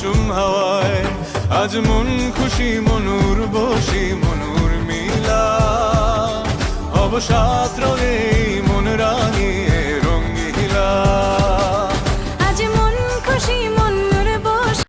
চুম হাওয়ায় আজ মন খুশি মনুর বসি মনুর মিলা। অবসাদ রঙে